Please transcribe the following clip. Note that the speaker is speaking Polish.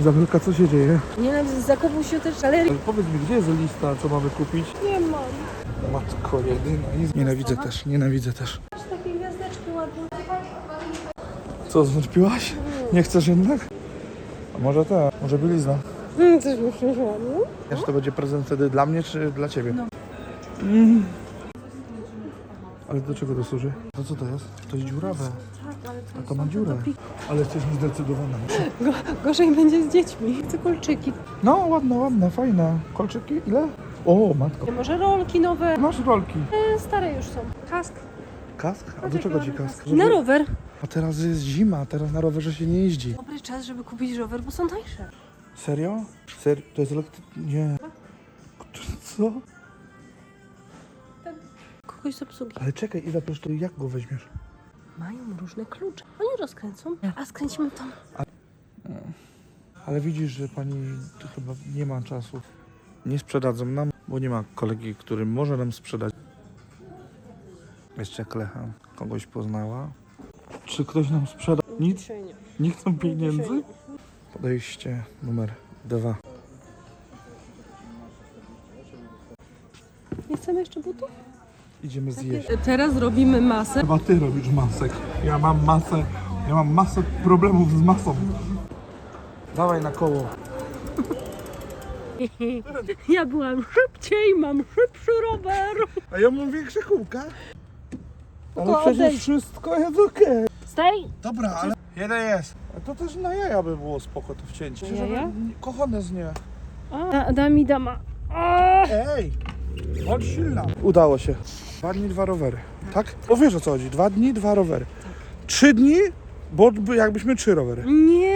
Izabelka, co się dzieje? Nie wiem, zakupił się też ale Ale powiedz mi, gdzie jest lista, co mamy kupić? nie mam. Matko jedyna. i- Nienawidzę też, nienawidzę też. Takie gwiazdeczki ładne. Co, zwątpiłaś? Nie chcesz jednak? A może ta, może bielizna. Hmm, coś mi przyszło, no? Wiesz, to będzie prezent wtedy dla mnie, czy dla ciebie? No. Mm. Ale do czego to służy? To co to jest? To jest dziurawe. Tak, ale to, A to ma dziurę. Ale jesteś niezdecydowana. Gorzej będzie z dziećmi. Chcę kolczyki. No, ładna, ładna, fajna. Kolczyki? Ile? O, matko. Może rolki nowe. Masz rolki. E, stare już są. Kask. Kask? A do czego ci kask? Na rower. A teraz jest zima, teraz na rowerze się nie jeździ. Dobry czas, żeby kupić rower, bo są tańsze. Serio? Ser to jest elektryczny... Nie. Co? Kogoś z obsługi. Ale czekaj, Iza, przecież to jak go weźmiesz? Mają różne klucze. Oni rozkręcą, a skręcimy tam. Ale widzisz, że pani chyba nie ma czasu. Nie sprzedadzą nam, bo nie ma kolegi, który może nam sprzedać. Jeszcze klecha. Kogoś poznała. Czy ktoś nam sprzeda? Nic? Dzisiaj nie. Nie chcą pieniędzy? Podejście numer dwa. Nie chcemy jeszcze butów? Idziemy zjeść. Teraz robimy masę. Chyba ty robisz masek. Ja mam masę. Ja mam masę problemów z masą. Dawaj na koło. Ja byłam szybciej, mam szybszy rower. A ja mam większe kółka. Ale To przecież odejdź. wszystko jest okej. Stej. Dobra, ale jeden jest. A to też na jaja by było spoko to wcięcie. Na jaja? Kochane z nie. A, da, mi dama. Ej, bądź silna. Udało się. Dwa dni, dwa rowery. Tak? Bo wiesz o co chodzi. Dwa dni, dwa rowery. Trzy dni, bo by- jakbyśmy trzy rowery. nie,